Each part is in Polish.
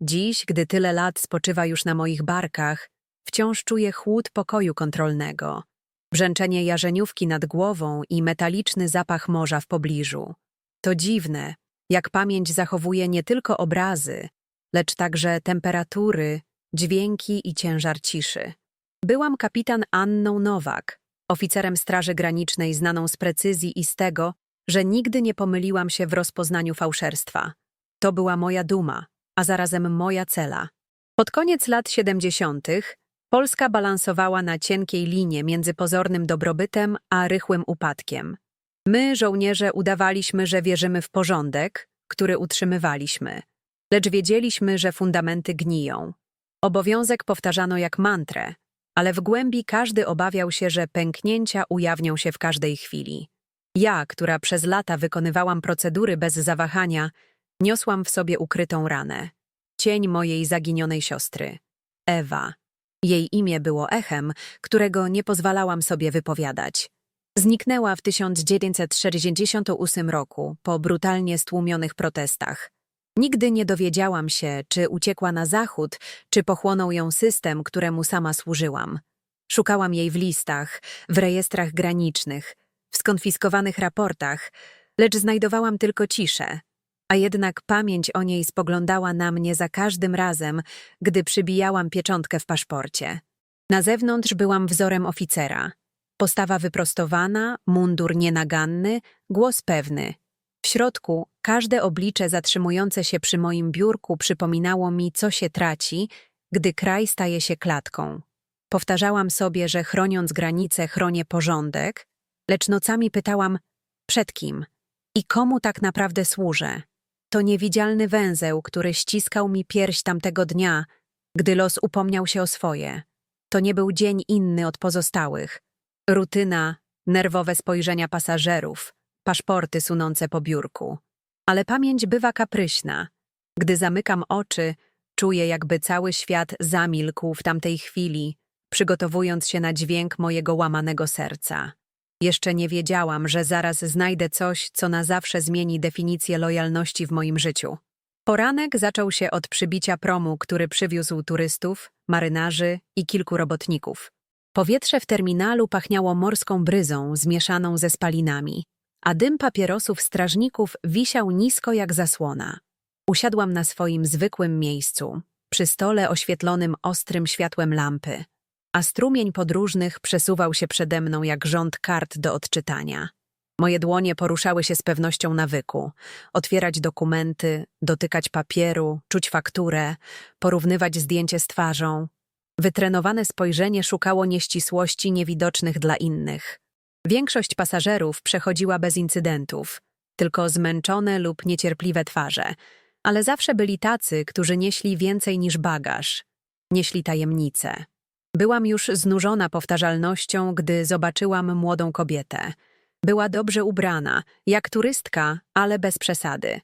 Dziś, gdy tyle lat spoczywa już na moich barkach, wciąż czuję chłód pokoju kontrolnego, brzęczenie jarzeniówki nad głową i metaliczny zapach morza w pobliżu. To dziwne, jak pamięć zachowuje nie tylko obrazy, lecz także temperatury, dźwięki i ciężar ciszy. Byłam kapitan Anną Nowak, oficerem Straży Granicznej znaną z precyzji i z tego, że nigdy nie pomyliłam się w rozpoznaniu fałszerstwa. To była moja duma, a zarazem moja cela. Pod koniec lat 70. Polska balansowała na cienkiej linie między pozornym dobrobytem a rychłym upadkiem. My, żołnierze, udawaliśmy, że wierzymy w porządek, który utrzymywaliśmy, lecz wiedzieliśmy, że fundamenty gniją. Obowiązek powtarzano jak mantrę, ale w głębi każdy obawiał się, że pęknięcia ujawnią się w każdej chwili. Ja, która przez lata wykonywałam procedury bez zawahania, niosłam w sobie ukrytą ranę. Cień mojej zaginionej siostry. Ewa. Jej imię było echem, którego nie pozwalałam sobie wypowiadać. Zniknęła w 1968 roku po brutalnie stłumionych protestach. Nigdy nie dowiedziałam się, czy uciekła na zachód, czy pochłonął ją system, któremu sama służyłam. Szukałam jej w listach, w rejestrach granicznych, w skonfiskowanych raportach, lecz znajdowałam tylko ciszę. A jednak pamięć o niej spoglądała na mnie za każdym razem, gdy przybijałam pieczątkę w paszporcie. Na zewnątrz byłam wzorem oficera. Postawa wyprostowana, mundur nienaganny, głos pewny. W środku każde oblicze zatrzymujące się przy moim biurku przypominało mi, co się traci, gdy kraj staje się klatką. Powtarzałam sobie, że chroniąc granice chronię porządek, lecz nocami pytałam, przed kim i komu tak naprawdę służę. To niewidzialny węzeł, który ściskał mi pierś tamtego dnia, gdy los upomniał się o swoje. To nie był dzień inny od pozostałych. Rutyna, nerwowe spojrzenia pasażerów, paszporty sunące po biurku. Ale pamięć bywa kapryśna. Gdy zamykam oczy, czuję, jakby cały świat zamilkł w tamtej chwili, przygotowując się na dźwięk mojego łamanego serca. Jeszcze nie wiedziałam, że zaraz znajdę coś, co na zawsze zmieni definicję lojalności w moim życiu. Poranek zaczął się od przybicia promu, który przywiózł turystów, marynarzy i kilku robotników. Powietrze w terminalu pachniało morską bryzą zmieszaną ze spalinami, a dym papierosów strażników wisiał nisko jak zasłona. Usiadłam na swoim zwykłym miejscu, przy stole oświetlonym ostrym światłem lampy, a strumień podróżnych przesuwał się przede mną jak rząd kart do odczytania. Moje dłonie poruszały się z pewnością nawyku. Otwierać dokumenty, dotykać papieru, czuć fakturę, porównywać zdjęcie z twarzą. Wytrenowane spojrzenie szukało nieścisłości niewidocznych dla innych. Większość pasażerów przechodziła bez incydentów, tylko zmęczone lub niecierpliwe twarze, ale zawsze byli tacy, którzy nieśli więcej niż bagaż, nieśli tajemnice. Byłam już znużona powtarzalnością, gdy zobaczyłam młodą kobietę. Była dobrze ubrana, jak turystka, ale bez przesady.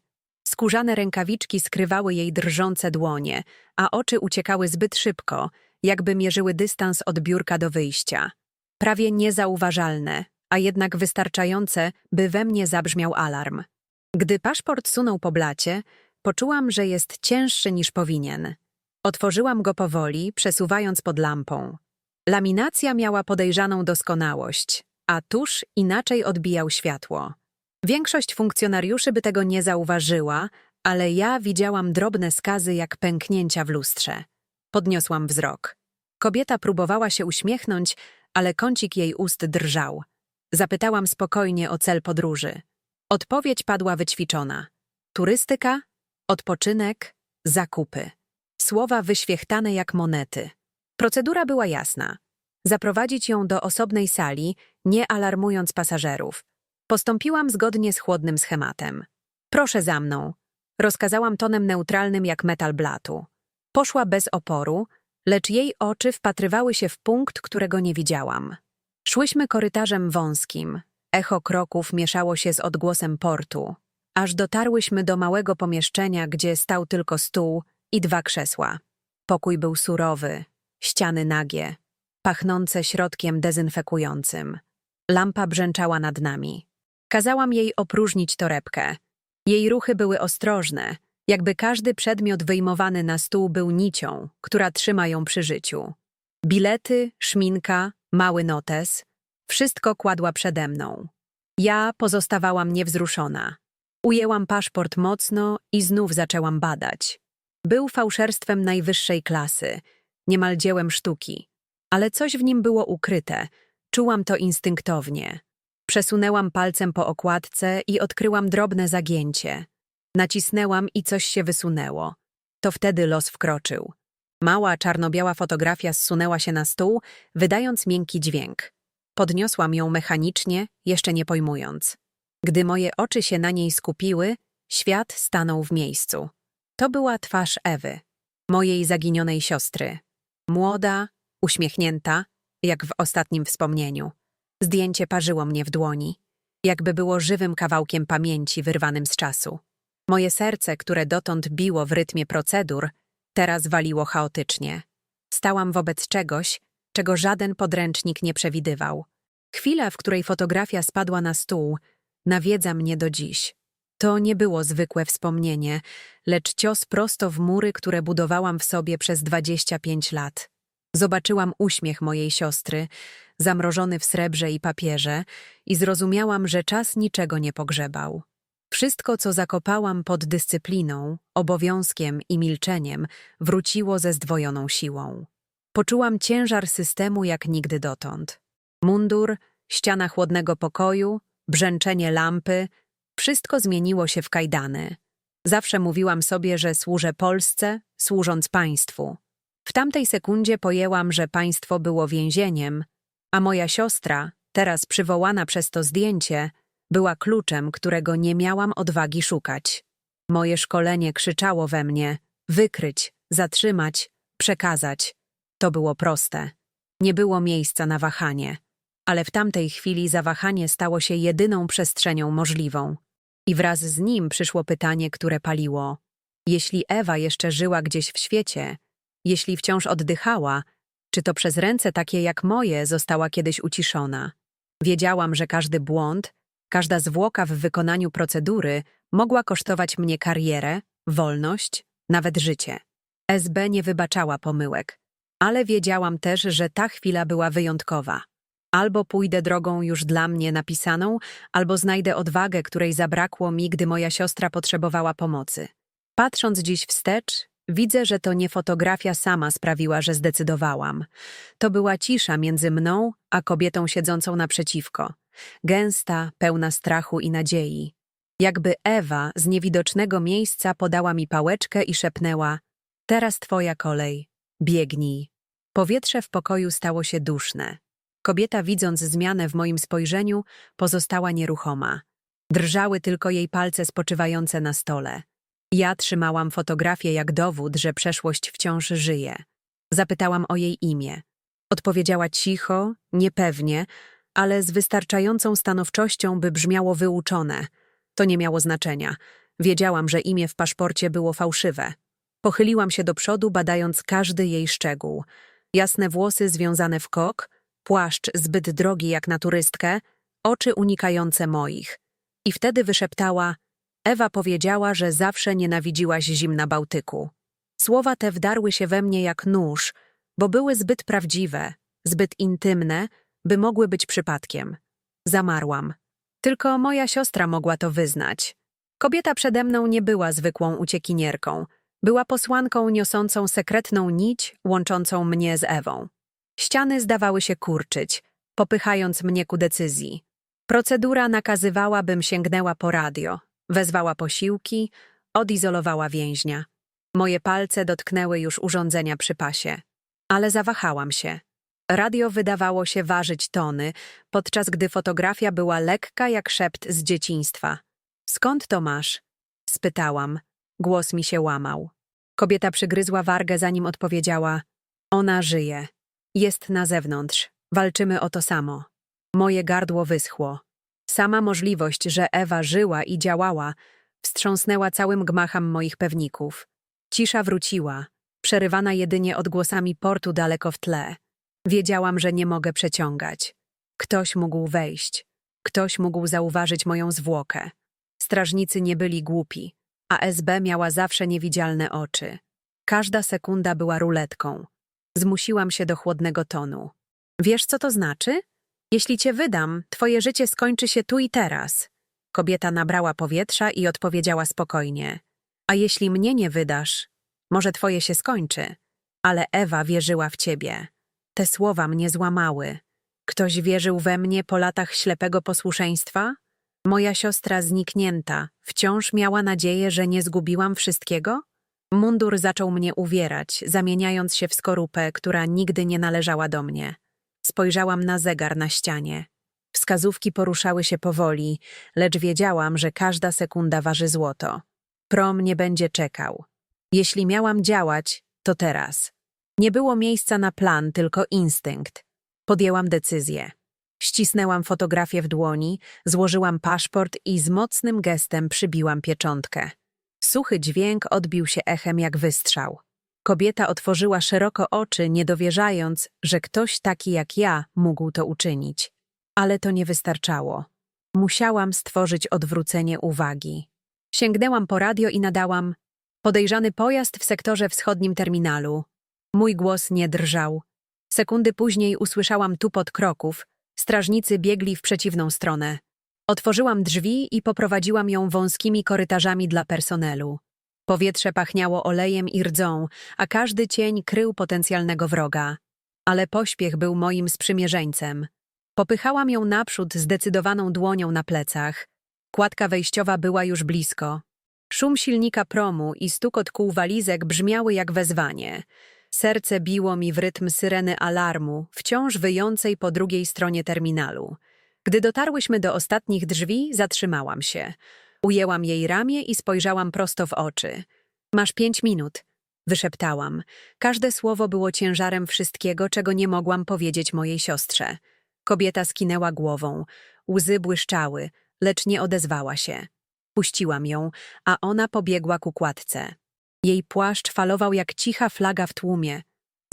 Skórzane rękawiczki skrywały jej drżące dłonie, a oczy uciekały zbyt szybko, jakby mierzyły dystans od biurka do wyjścia. Prawie niezauważalne, a jednak wystarczające, by we mnie zabrzmiał alarm. Gdy paszport sunął po blacie, poczułam, że jest cięższy niż powinien. Otworzyłam go powoli, przesuwając pod lampą. Laminacja miała podejrzaną doskonałość, a tusz inaczej odbijał światło. Większość funkcjonariuszy by tego nie zauważyła, ale ja widziałam drobne skazy jak pęknięcia w lustrze. Podniosłam wzrok. Kobieta próbowała się uśmiechnąć, ale kącik jej ust drżał. Zapytałam spokojnie o cel podróży. Odpowiedź padła wyćwiczona. Turystyka, odpoczynek, zakupy. Słowa wyświechtane jak monety. Procedura była jasna. Zaprowadzić ją do osobnej sali, nie alarmując pasażerów. Postąpiłam zgodnie z chłodnym schematem. Proszę za mną. Rozkazałam tonem neutralnym jak metal blatu. Poszła bez oporu, lecz jej oczy wpatrywały się w punkt, którego nie widziałam. Szłyśmy korytarzem wąskim. Echo kroków mieszało się z odgłosem portu, aż dotarłyśmy do małego pomieszczenia, gdzie stał tylko stół i dwa krzesła. Pokój był surowy, ściany nagie, pachnące środkiem dezynfekującym. Lampa brzęczała nad nami. Kazałam jej opróżnić torebkę. Jej ruchy były ostrożne, Jakby każdy przedmiot wyjmowany na stół był nicią, która trzyma ją przy życiu. Bilety, szminka, mały notes wszystko kładła przede mną. Ja pozostawałam niewzruszona. Ujęłam paszport mocno i znów zaczęłam badać. Był fałszerstwem najwyższej klasy, niemal dziełem sztuki, ale coś w nim było ukryte. Czułam to instynktownie. Przesunęłam palcem po okładce i odkryłam drobne zagięcie. Nacisnęłam i coś się wysunęło. To wtedy los wkroczył. Mała, czarno-biała fotografia zsunęła się na stół, wydając miękki dźwięk. Podniosłam ją mechanicznie, jeszcze nie pojmując. Gdy moje oczy się na niej skupiły, świat stanął w miejscu. To była twarz Ewy, mojej zaginionej siostry. Młoda, uśmiechnięta, jak w ostatnim wspomnieniu. Zdjęcie parzyło mnie w dłoni, jakby było żywym kawałkiem pamięci wyrwanym z czasu. Moje serce, które dotąd biło w rytmie procedur, teraz waliło chaotycznie. Stałam wobec czegoś, czego żaden podręcznik nie przewidywał. Chwila, w której fotografia spadła na stół, nawiedza mnie do dziś. To nie było zwykłe wspomnienie, lecz cios prosto w mury, które budowałam w sobie przez 25 lat. Zobaczyłam uśmiech mojej siostry, zamrożony w srebrze i papierze, i zrozumiałam, że czas niczego nie pogrzebał. Wszystko, co zakopałam pod dyscypliną, obowiązkiem i milczeniem, wróciło ze zdwojoną siłą. Poczułam ciężar systemu jak nigdy dotąd. Mundur, ściana chłodnego pokoju, brzęczenie lampy, wszystko zmieniło się w kajdany. Zawsze mówiłam sobie, że służę Polsce, służąc państwu. W tamtej sekundzie pojęłam, że państwo było więzieniem, a moja siostra, teraz przywołana przez to zdjęcie, była kluczem, którego nie miałam odwagi szukać. Moje szkolenie krzyczało we mnie: wykryć, zatrzymać, przekazać. To było proste. Nie było miejsca na wahanie. Ale w tamtej chwili zawahanie stało się jedyną przestrzenią możliwą. I wraz z nim przyszło pytanie, które paliło. Jeśli Ewa jeszcze żyła gdzieś w świecie, jeśli wciąż oddychała, czy to przez ręce takie jak moje została kiedyś uciszona? Wiedziałam, że każdy błąd, każda zwłoka w wykonaniu procedury mogła kosztować mnie karierę, wolność, nawet życie. SB nie wybaczała pomyłek, ale wiedziałam też, że ta chwila była wyjątkowa. Albo pójdę drogą już dla mnie napisaną, albo znajdę odwagę, której zabrakło mi, gdy moja siostra potrzebowała pomocy. Patrząc dziś wstecz, widzę, że to nie fotografia sama sprawiła, że zdecydowałam. To była cisza między mną a kobietą siedzącą naprzeciwko. Gęsta, pełna strachu i nadziei. Jakby Ewa z niewidocznego miejsca podała mi pałeczkę i szepnęła: Teraz twoja kolej, biegnij. Powietrze w pokoju stało się duszne. Kobieta, widząc zmianę w moim spojrzeniu, pozostała nieruchoma. Drżały tylko jej palce spoczywające na stole. Ja trzymałam fotografię jak dowód, że przeszłość wciąż żyje. Zapytałam o jej imię. Odpowiedziała cicho, niepewnie, ale z wystarczającą stanowczością, by brzmiało wyuczone. To nie miało znaczenia. Wiedziałam, że imię w paszporcie było fałszywe. Pochyliłam się do przodu, badając każdy jej szczegół. Jasne włosy związane w kok, płaszcz zbyt drogi jak na turystkę, oczy unikające moich. I wtedy wyszeptała: Ewa powiedziała, że zawsze nienawidziłaś zimna Bałtyku. Słowa te wdarły się we mnie jak nóż, bo były zbyt prawdziwe, zbyt intymne, by mogły być przypadkiem. Zamarłam. Tylko moja siostra mogła to wyznać. Kobieta przede mną nie była zwykłą uciekinierką. Była posłanką niosącą sekretną nić łączącą mnie z Ewą. Ściany zdawały się kurczyć, popychając mnie ku decyzji. Procedura nakazywała, bym sięgnęła po radio, wezwała posiłki, odizolowała więźnia. Moje palce dotknęły już urządzenia przy pasie. Ale zawahałam się. Radio wydawało się ważyć tony, podczas gdy fotografia była lekka jak szept z dzieciństwa. Skąd to masz? spytałam. Głos mi się łamał. Kobieta przygryzła wargę, zanim odpowiedziała: Ona żyje. Jest na zewnątrz. Walczymy o to samo. Moje gardło wyschło. Sama możliwość, że Ewa żyła i działała, wstrząsnęła całym gmachem moich pewników. Cisza wróciła, przerywana jedynie odgłosami portu daleko w tle. Wiedziałam, że nie mogę przeciągać. Ktoś mógł wejść. Ktoś mógł zauważyć moją zwłokę. Strażnicy nie byli głupi, a SB miała zawsze niewidzialne oczy. Każda sekunda była ruletką. Zmusiłam się do chłodnego tonu. Wiesz, co to znaczy? Jeśli cię wydam, twoje życie skończy się tu i teraz. Kobieta nabrała powietrza i odpowiedziała spokojnie. A jeśli mnie nie wydasz, może twoje się skończy. Ale Ewa wierzyła w ciebie. Te słowa mnie złamały. Ktoś wierzył we mnie po latach ślepego posłuszeństwa? Moja siostra zniknięta wciąż miała nadzieję, że nie zgubiłam wszystkiego? Mundur zaczął mnie uwierać, zamieniając się w skorupę, która nigdy nie należała do mnie. Spojrzałam na zegar na ścianie. Wskazówki poruszały się powoli, lecz wiedziałam, że każda sekunda waży złoto. Prom nie będzie czekał. Jeśli miałam działać, to teraz. Nie było miejsca na plan, tylko instynkt. Podjęłam decyzję. Ścisnęłam fotografię w dłoni, złożyłam paszport i z mocnym gestem przybiłam pieczątkę. Suchy dźwięk odbił się echem jak wystrzał. Kobieta otworzyła szeroko oczy, nie dowierzając, że ktoś taki jak ja mógł to uczynić. Ale to nie wystarczało. Musiałam stworzyć odwrócenie uwagi. Sięgnęłam po radio i nadałam podejrzany pojazd w sektorze wschodnim terminalu. Mój głos nie drżał. Sekundy później usłyszałam tupot kroków. Strażnicy biegli w przeciwną stronę. Otworzyłam drzwi i poprowadziłam ją wąskimi korytarzami dla personelu. Powietrze pachniało olejem i rdzą, a każdy cień krył potencjalnego wroga. Ale pośpiech był moim sprzymierzeńcem. Popychałam ją naprzód zdecydowaną dłonią na plecach. Kładka wejściowa była już blisko. Szum silnika promu i stukot kół walizek brzmiały jak wezwanie. Serce biło mi w rytm syreny alarmu, wciąż wyjącej po drugiej stronie terminalu. Gdy dotarłyśmy do ostatnich drzwi, zatrzymałam się. Ujęłam jej ramię i spojrzałam prosto w oczy. Masz pięć minut, wyszeptałam. Każde słowo było ciężarem wszystkiego, czego nie mogłam powiedzieć mojej siostrze. Kobieta skinęła głową. Łzy błyszczały, lecz nie odezwała się. Puściłam ją, a ona pobiegła ku kładce. Jej płaszcz falował jak cicha flaga w tłumie.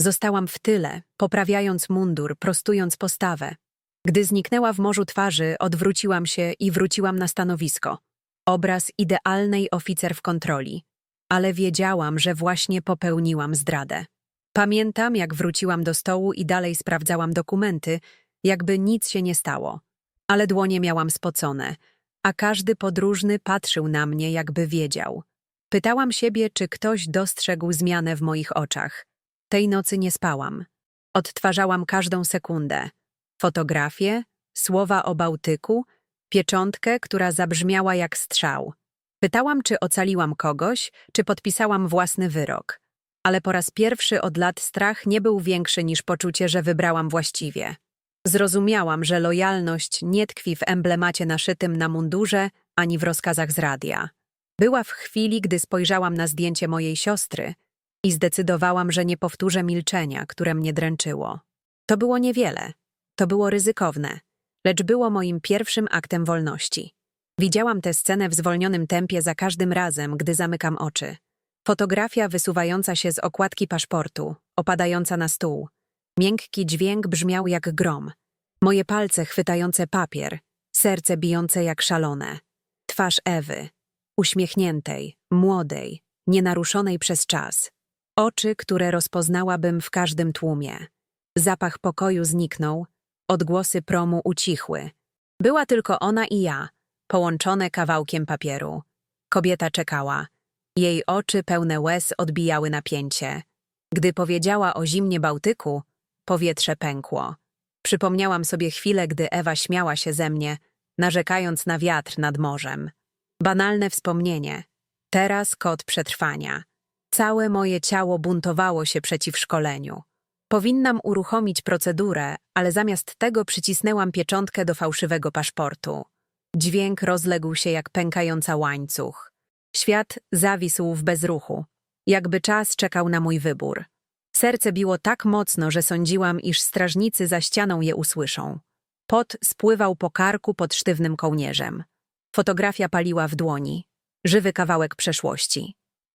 Zostałam w tyle, poprawiając mundur, prostując postawę. Gdy zniknęła w morzu twarzy, odwróciłam się i wróciłam na stanowisko. Obraz idealnej oficer w kontroli. Ale wiedziałam, że właśnie popełniłam zdradę. Pamiętam, jak wróciłam do stołu i dalej sprawdzałam dokumenty, jakby nic się nie stało. Ale dłonie miałam spocone, a każdy podróżny patrzył na mnie, jakby wiedział. Pytałam siebie, czy ktoś dostrzegł zmianę w moich oczach. Tej nocy nie spałam. Odtwarzałam każdą sekundę. Fotografie, słowa o Bałtyku, pieczątkę, która zabrzmiała jak strzał. Pytałam, czy ocaliłam kogoś, czy podpisałam własny wyrok. Ale po raz pierwszy od lat strach nie był większy niż poczucie, że wybrałam właściwie. Zrozumiałam, że lojalność nie tkwi w emblemacie naszytym na mundurze ani w rozkazach z radia. Była w chwili, gdy spojrzałam na zdjęcie mojej siostry i zdecydowałam, że nie powtórzę milczenia, które mnie dręczyło. To było niewiele, to było ryzykowne, lecz było moim pierwszym aktem wolności. Widziałam tę scenę w zwolnionym tempie za każdym razem, gdy zamykam oczy. Fotografia wysuwająca się z okładki paszportu, opadająca na stół. Miękki dźwięk brzmiał jak grom. Moje palce chwytające papier, serce bijące jak szalone. Twarz Ewy, uśmiechniętej, młodej, nienaruszonej przez czas. Oczy, które rozpoznałabym w każdym tłumie. Zapach pokoju zniknął, odgłosy promu ucichły. Była tylko ona i ja, połączone kawałkiem papieru. Kobieta czekała. Jej oczy pełne łez odbijały napięcie. Gdy powiedziała o zimnie Bałtyku, powietrze pękło. Przypomniałam sobie chwilę, gdy Ewa śmiała się ze mnie, narzekając na wiatr nad morzem. Banalne wspomnienie. Teraz kod przetrwania. Całe moje ciało buntowało się przeciw szkoleniu. Powinnam uruchomić procedurę, ale zamiast tego przycisnęłam pieczątkę do fałszywego paszportu. Dźwięk rozległ się jak pękająca łańcuch. Świat zawisł w bezruchu, jakby czas czekał na mój wybór. Serce biło tak mocno, że sądziłam, iż strażnicy za ścianą je usłyszą. Pot spływał po karku pod sztywnym kołnierzem. Fotografia paliła w dłoni. Żywy kawałek przeszłości.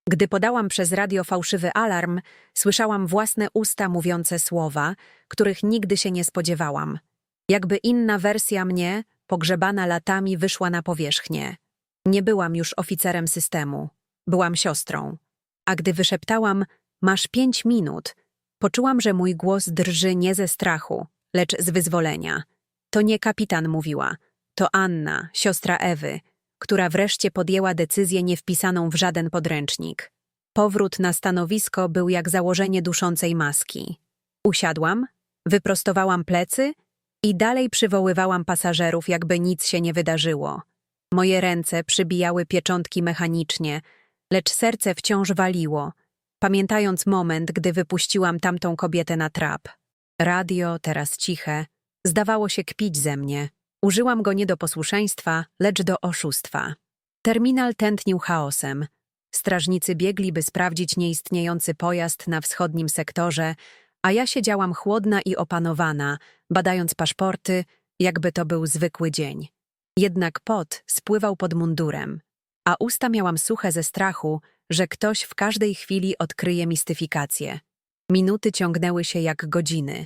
Gdy podałam przez radio fałszywy alarm, słyszałam własne usta mówiące słowa, których nigdy się nie spodziewałam. Jakby inna wersja mnie, pogrzebana latami, wyszła na powierzchnię. Nie byłam już oficerem systemu. byłam siostrą. A gdy wyszeptałam, masz pięć minut, poczułam, że mój głos drży nie ze strachu, lecz z wyzwolenia. To nie kapitan mówiła, to Anna, siostra Ewy, która wreszcie podjęła decyzję niewpisaną w żaden podręcznik. Powrót na stanowisko był jak założenie duszącej maski. Usiadłam, wyprostowałam plecy i dalej przywoływałam pasażerów, jakby nic się nie wydarzyło. Moje ręce przybijały pieczątki mechanicznie, lecz serce wciąż waliło, pamiętając moment, gdy wypuściłam tamtą kobietę na trap. Radio, teraz ciche, zdawało się kpić ze mnie. Użyłam go nie do posłuszeństwa, lecz do oszustwa. Terminal tętnił chaosem. Strażnicy biegli, by sprawdzić nieistniejący pojazd na wschodnim sektorze, a ja siedziałam chłodna i opanowana, badając paszporty, jakby to był zwykły dzień. Jednak pot spływał pod mundurem, a usta miałam suche ze strachu, że ktoś w każdej chwili odkryje mistyfikację. Minuty ciągnęły się jak godziny.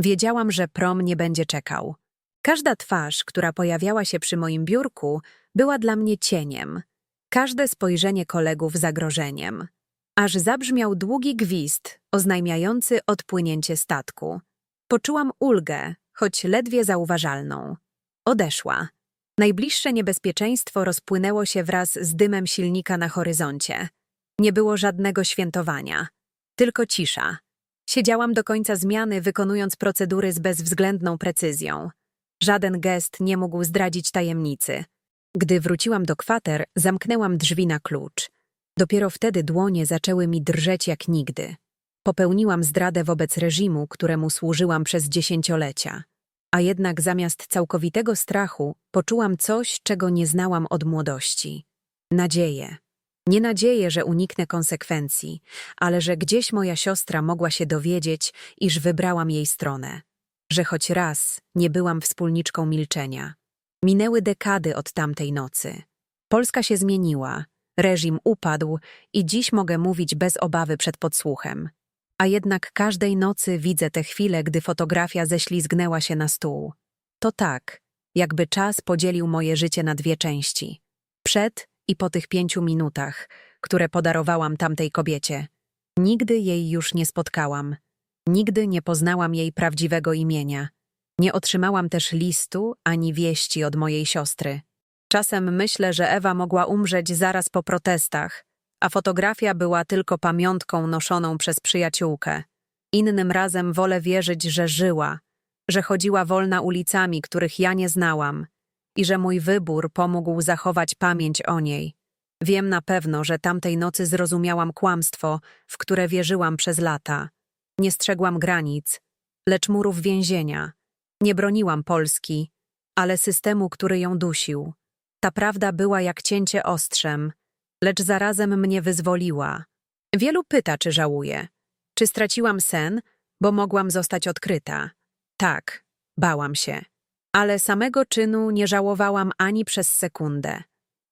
Wiedziałam, że prom nie będzie czekał. Każda twarz, która pojawiała się przy moim biurku, była dla mnie cieniem. Każde spojrzenie kolegów zagrożeniem. Aż zabrzmiał długi gwizd, oznajmiający odpłynięcie statku. Poczułam ulgę, choć ledwie zauważalną. Odeszła. Najbliższe niebezpieczeństwo rozpłynęło się wraz z dymem silnika na horyzoncie. Nie było żadnego świętowania. Tylko cisza. Siedziałam do końca zmiany, wykonując procedury z bezwzględną precyzją. Żaden gest nie mógł zdradzić tajemnicy. Gdy wróciłam do kwater, zamknęłam drzwi na klucz. Dopiero wtedy dłonie zaczęły mi drżeć jak nigdy. Popełniłam zdradę wobec reżimu, któremu służyłam przez dziesięciolecia. A jednak zamiast całkowitego strachu poczułam coś, czego nie znałam od młodości. Nadzieję. Nie nadzieję, że uniknę konsekwencji, ale że gdzieś moja siostra mogła się dowiedzieć, iż wybrałam jej stronę. Że choć raz nie byłam wspólniczką milczenia. Minęły dekady od tamtej nocy. Polska się zmieniła, reżim upadł i dziś mogę mówić bez obawy przed podsłuchem. A jednak każdej nocy widzę tę chwilę, gdy fotografia ześlizgnęła się na stół. To tak, jakby czas podzielił moje życie na dwie części. Przed i po tych pięciu minutach, które podarowałam tamtej kobiecie. Nigdy jej już nie spotkałam. Nigdy nie poznałam jej prawdziwego imienia. Nie otrzymałam też listu ani wieści od mojej siostry. Czasem myślę, że Ewa mogła umrzeć zaraz po protestach, a fotografia była tylko pamiątką noszoną przez przyjaciółkę. Innym razem wolę wierzyć, że żyła, że chodziła wolna ulicami, których ja nie znałam i że mój wybór pomógł zachować pamięć o niej. Wiem na pewno, że tamtej nocy zrozumiałam kłamstwo, w które wierzyłam przez lata. Nie strzegłam granic, lecz murów więzienia. Nie broniłam Polski, ale systemu, który ją dusił. Ta prawda była jak cięcie ostrzem, lecz zarazem mnie wyzwoliła. Wielu pyta, czy żałuję. Czy straciłam sen, bo mogłam zostać odkryta? Tak, bałam się. Ale samego czynu nie żałowałam ani przez sekundę,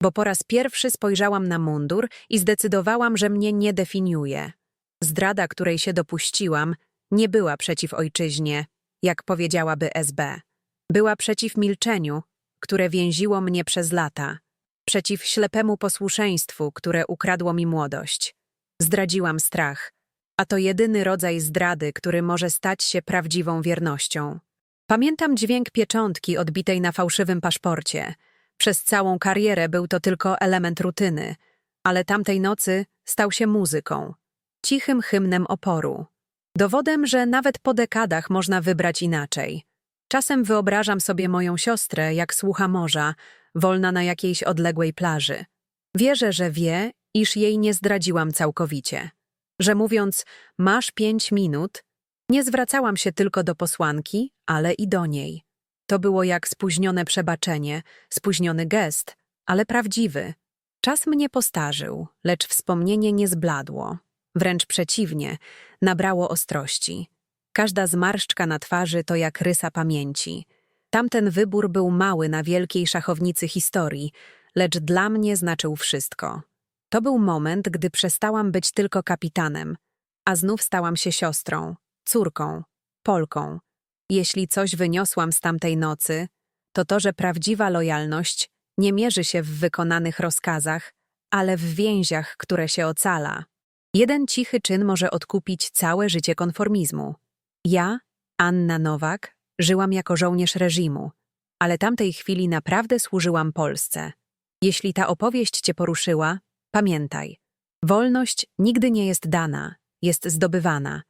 bo po raz pierwszy spojrzałam na mundur i zdecydowałam, że mnie nie definiuje. Zdrada, której się dopuściłam, nie była przeciw ojczyźnie, jak powiedziałaby SB. Była przeciw milczeniu, które więziło mnie przez lata, przeciw ślepemu posłuszeństwu, które ukradło mi młodość. Zdradziłam strach, a to jedyny rodzaj zdrady, który może stać się prawdziwą wiernością. Pamiętam dźwięk pieczątki odbitej na fałszywym paszporcie. Przez całą karierę był to tylko element rutyny, ale tamtej nocy stał się muzyką, cichym hymnem oporu. Dowodem, że nawet po dekadach można wybrać inaczej. Czasem wyobrażam sobie moją siostrę, jak słucha morza, wolna na jakiejś odległej plaży. Wierzę, że wie, iż jej nie zdradziłam całkowicie. Że mówiąc, masz pięć minut, nie zwracałam się tylko do posłanki, ale i do niej. To było jak spóźnione przebaczenie, spóźniony gest, ale prawdziwy. Czas mnie postarzył, lecz wspomnienie nie zbladło. Wręcz przeciwnie, nabrało ostrości. Każda zmarszczka na twarzy to jak rysa pamięci. Tamten wybór był mały na wielkiej szachownicy historii, lecz dla mnie znaczył wszystko. To był moment, gdy przestałam być tylko kapitanem, a znów stałam się siostrą, córką, Polką. Jeśli coś wyniosłam z tamtej nocy, to to, że prawdziwa lojalność nie mierzy się w wykonanych rozkazach, ale w więziach, które się ocala. Jeden cichy czyn może odkupić całe życie konformizmu. Ja, Anna Nowak, żyłam jako żołnierz reżimu, ale tamtej chwili naprawdę służyłam Polsce. Jeśli ta opowieść cię poruszyła, pamiętaj. Wolność nigdy nie jest dana, jest zdobywana.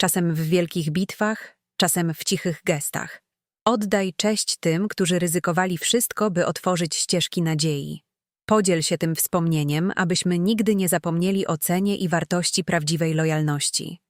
Czasem w wielkich bitwach, czasem w cichych gestach. Oddaj cześć tym, którzy ryzykowali wszystko, by otworzyć ścieżki nadziei. Podziel się tym wspomnieniem, abyśmy nigdy nie zapomnieli o cenie i wartości prawdziwej lojalności.